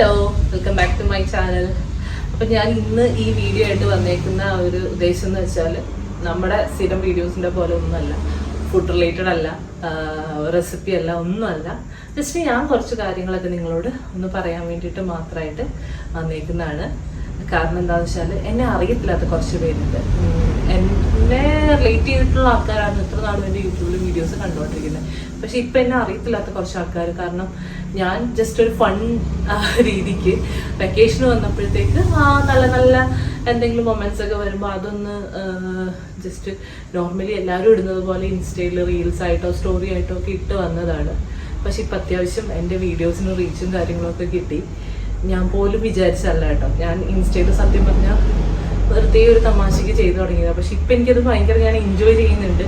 Hello welcome back to my channel അപ്പം ഞാൻ ഇന്ന് ഈ വീഡിയോ ആയിട്ട് വന്നേക്കുന്ന ഒരു ഉദ്ദേശം എന്ന് വെച്ചാൽ നമ്മുടെ സ്ഥിരം വീഡിയോസിന്റെ പോലെ ഒന്നുമല്ല. ഫുഡ് റിലേറ്റഡ് അല്ല റെസിപ്പി അല്ല ഒന്നുമല്ല. ജസ്റ്റ് ഞാൻ കുറച്ച് കാര്യങ്ങളൊക്കെ നിങ്ങളോട് ഒന്ന് പറയാൻ വേണ്ടിയിട്ട് മാത്രമായിട്ട് വന്നേക്കുന്നതാണ്. കാരണം എന്താണെന്ന് വെച്ചാൽ എന്നെ അറിയത്തില്ലാത്ത കുറച്ച് പേരുണ്ട്. എന്നെ റിലേറ്റ് ചെയ്തിട്ടുള്ള ആൾക്കാരാണ് ഇത്ര നാളും എന്റെ യൂട്യൂബിൽ വീഡിയോസ് കണ്ടുകൊണ്ടിരിക്കുന്നത്. പക്ഷെ ഇപ്പം എന്നെ അറിയത്തില്ലാത്ത കുറച്ച് ആൾക്കാർ കാരണം ഞാൻ ജസ്റ്റ് ഒരു ഫൺ രീതിക്ക് വെക്കേഷൻ വന്നപ്പോഴത്തേക്ക് ആ നല്ല നല്ല എന്തെങ്കിലും മൊമെന്റ്സ് ഒക്കെ വരുമ്പോൾ അതൊന്ന് ജസ്റ്റ് നോർമലി എല്ലാവരും ഇടുന്നത് പോലെ ഇൻസ്റ്റയിൽ റീൽസ് ആയിട്ടോ സ്റ്റോറി ആയിട്ടോ ഒക്കെ ഇട്ട് വന്നതാണ്. പക്ഷെ ഇപ്പം അത്യാവശ്യം എന്റെ വീഡിയോസിന് റീച്ചും കാര്യങ്ങളൊക്കെ കിട്ടി. ഞാൻ പോലും വിചാരിച്ചല്ല കേട്ടോ. ഞാൻ ഇൻസ്റ്റയിൽ സത്യം പറഞ്ഞാൽ വെറുതെ ഒരു തമാശയ്ക്ക് ചെയ്തു തുടങ്ങിയത്. പക്ഷെ ഇപ്പം എനിക്കത് ഭയങ്കര ഞാൻ എൻജോയ് ചെയ്യുന്നുണ്ട്.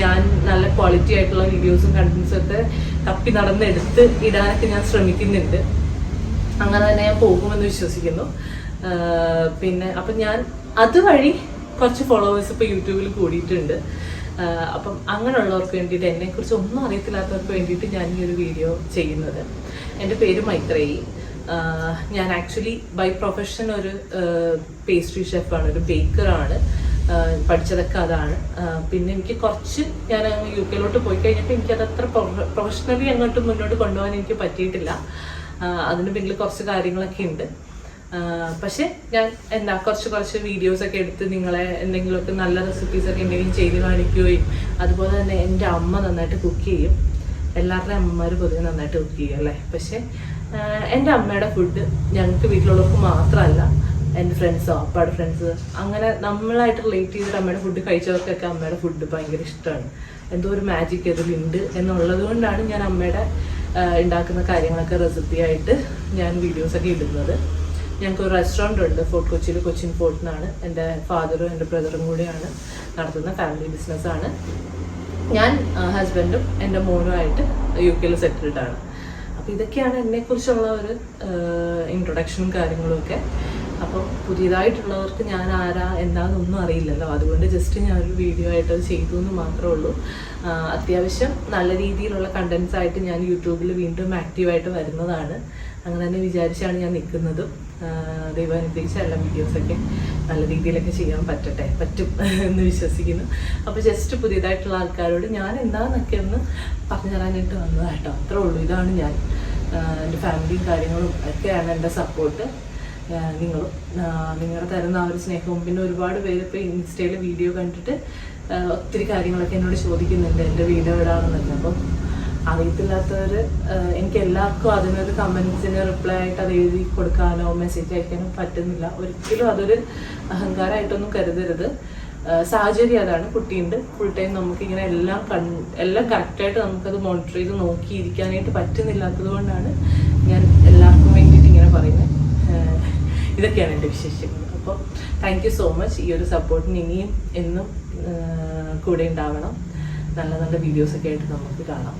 ഞാൻ നല്ല ക്വാളിറ്റി ആയിട്ടുള്ള വീഡിയോസും കണ്ടൻസും ഒക്കെ തപ്പി നടന്നെടുത്ത് ഇടാനൊക്കെ ഞാൻ ശ്രമിക്കുന്നുണ്ട്. അങ്ങനെ തന്നെ ഞാൻ പോകുമെന്ന് വിശ്വസിക്കുന്നു. പിന്നെ അപ്പം ഞാൻ അതുവഴി കുറച്ച് ഫോളോവേഴ്സ് ഇപ്പോൾ യൂട്യൂബിൽ കൂടിയിട്ടുണ്ട്. അപ്പം അങ്ങനെയുള്ളവർക്ക് വേണ്ടിയിട്ട് എന്നെക്കുറിച്ച് ഒന്നും അറിയത്തില്ലാത്തവർക്ക് വേണ്ടിയിട്ട് ഞാൻ ഈ ഒരു വീഡിയോ ചെയ്യുന്നത്. എന്റെ പേര് മൈത്രേയി. ഞാൻ ആക്ച്വലി ബൈ പ്രൊഫഷൻ ഒരു പേസ്ട്രി ഷെഫാണ് ഒരു ബേക്കറാണ്. പഠിച്ചതൊക്കെ അതാണ്. പിന്നെ എനിക്ക് കുറച്ച് ഞാൻ യു കെയിലോട്ട് പോയി കഴിഞ്ഞപ്പോൾ എനിക്കത് അത്ര പ്രൊഫഷണലി അങ്ങോട്ട് മുന്നോട്ട് കൊണ്ടുപോകാൻ എനിക്ക് പറ്റിയിട്ടില്ല. അതിന് പിന്നിൽ കുറച്ച് കാര്യങ്ങളൊക്കെ ഉണ്ട്. പക്ഷെ ഞാൻ എന്താ കുറച്ച് കുറച്ച് വീഡിയോസ് ഒക്കെ എടുത്ത് നിങ്ങളെ എന്തെങ്കിലുമൊക്കെ നല്ല റെസിപ്പീസ് ഒക്കെ എന്തെങ്കിലും ചെയ്ത് കാണിക്കുകയും അതുപോലെ തന്നെ എന്റെ അമ്മ നന്നായിട്ട് കുക്ക് ചെയ്യും. എല്ലാവരുടെയും അമ്മമാർ പൊതുവെ നന്നായിട്ട് കുക്ക് ചെയ്യും അല്ലേ? പക്ഷേ എന്റെ അമ്മയുടെ ഫുഡ് ഞങ്ങൾക്ക് വീട്ടിലുള്ളവർക്ക് മാത്രമല്ല എന്റെ ഫ്രണ്ട്സോ അപ്പാടെ ഫ്രണ്ട്സ് അങ്ങനെ നമ്മളായിട്ട് റിലേറ്റ് ചെയ്തിട്ട് അമ്മയുടെ ഫുഡ് കഴിച്ചവർക്കൊക്കെ അമ്മയുടെ ഫുഡ് ഭയങ്കര ഇഷ്ടമാണ്. എന്തോ ഒരു മാജിക് അതിലുണ്ട് എന്നുള്ളത് കൊണ്ടാണ് ഞാൻ അമ്മയുടെ ഉണ്ടാക്കുന്ന കാര്യങ്ങളൊക്കെ റെസിപ്പി ആയിട്ട് ഞാൻ വീഡിയോസൊക്കെ ഇടുന്നത്. ഞങ്ങൾക്ക് ഒരു റെസ്റ്റോറന്റ് ഉണ്ട് ഫോർട്ട് കൊച്ചിയിൽ കൊച്ചിൻ ഫോർട്ടിനാണ് എന്റെ ഫാദറും എന്റെ ബ്രദറും കൂടിയാണ് നടത്തുന്ന ഫാമിലി ബിസിനസ്സാണ് ഞാൻ ഹസ്ബൻഡും എന്റെ മോനുമായിട്ട് യു കെയിൽ സെറ്റിൽഡാണ് അപ്പോൾ ഇതൊക്കെയാണ് എന്നെക്കുറിച്ചുള്ള ഒരു ഇൻട്രൊഡക്ഷനും കാര്യങ്ങളും ഒക്കെ. അപ്പം പുതിയതായിട്ടുള്ളവർക്ക് ഞാൻ ആരാ എന്താണെന്നൊന്നും അറിയില്ലല്ലോ. അതുകൊണ്ട് ജസ്റ്റ് ഞാനൊരു വീഡിയോ ആയിട്ട് അത് ചെയ്തു എന്ന് മാത്രമേ ഉള്ളൂ അത്യാവശ്യം നല്ല രീതിയിലുള്ള കണ്ടൻസ് ആയിട്ട് ഞാൻ യൂട്യൂബിൽ വീണ്ടും ആക്റ്റീവായിട്ട് വരുന്നതാണ്. അങ്ങനെ തന്നെ വിചാരിച്ചാണ് ഞാൻ നിൽക്കുന്നതും. ദൈവം അനുഗ്രഹിച്ച എല്ലാ വീഡിയോസൊക്കെ നല്ല രീതിയിലൊക്കെ ചെയ്യാൻ പറ്റട്ടെ പറ്റും എന്ന് വിശ്വസിക്കുന്നു. അപ്പോൾ ജസ്റ്റ് പുതിയതായിട്ടുള്ള ആൾക്കാരോട് ഞാൻ എന്താണെന്നൊക്കെ ഒന്ന് പറഞ്ഞു തരാനായിട്ട് വന്നതാട്ടോ അത്രേ ഉള്ളൂ. ഇതാണ് ഞാൻ. എന്റെ ഫാമിലിയും കാര്യങ്ങളും ഒക്കെയാണ് എന്റെ സപ്പോർട്ട് നിങ്ങളും നിങ്ങൾ തരുന്ന ആ ഒരു സ്നേഹവും. പിന്നെ ഒരുപാട് പേര് ഇപ്പോൾ ഇൻസ്റ്റയിൽ വീഡിയോ കണ്ടിട്ട് ഒത്തിരി കാര്യങ്ങളൊക്കെ എന്നോട് ചോദിക്കുന്നുണ്ട്. എന്റെ വീഡിയോ ഇടാണെന്നൊക്കെ അപ്പം അറിയത്തില്ലാത്തവർ എനിക്ക് എല്ലാവർക്കും അതിനൊരു കമൻസിന് റിപ്ലൈ ആയിട്ട് അത് എഴുതി കൊടുക്കാനോ മെസ്സേജ് അയക്കാനോ പറ്റുന്നില്ല. ഒരിക്കലും അതൊരു അഹങ്കാരമായിട്ടൊന്നും കരുതരുത്. സാഹചര്യം അതാണ്. കുട്ടിയുണ്ട്. ഫുൾ ടൈം നമുക്ക് ഇങ്ങനെ എല്ലാം കൺ എല്ലാം കറക്റ്റായിട്ട് നമുക്കത് മോണിറ്റർ ചെയ്ത് നോക്കിയിരിക്കാനായിട്ട് പറ്റുന്നില്ലാത്തത് കൊണ്ടാണ് ഞാൻ എല്ലാവർക്കും വേണ്ടിയിട്ട് ഇങ്ങനെ പറയുന്നത്. ഇതൊക്കെയാണ് എന്റെ വിശേഷങ്ങൾ. അപ്പോൾ താങ്ക് യു സോ മച്ച് ഈ ഒരു സപ്പോർട്ടിന് ഇനിയും എന്നും കൂടെ ഉണ്ടാവണം. നല്ല നല്ല വീഡിയോസൊക്കെ ആയിട്ട് നമുക്ക് കാണാം.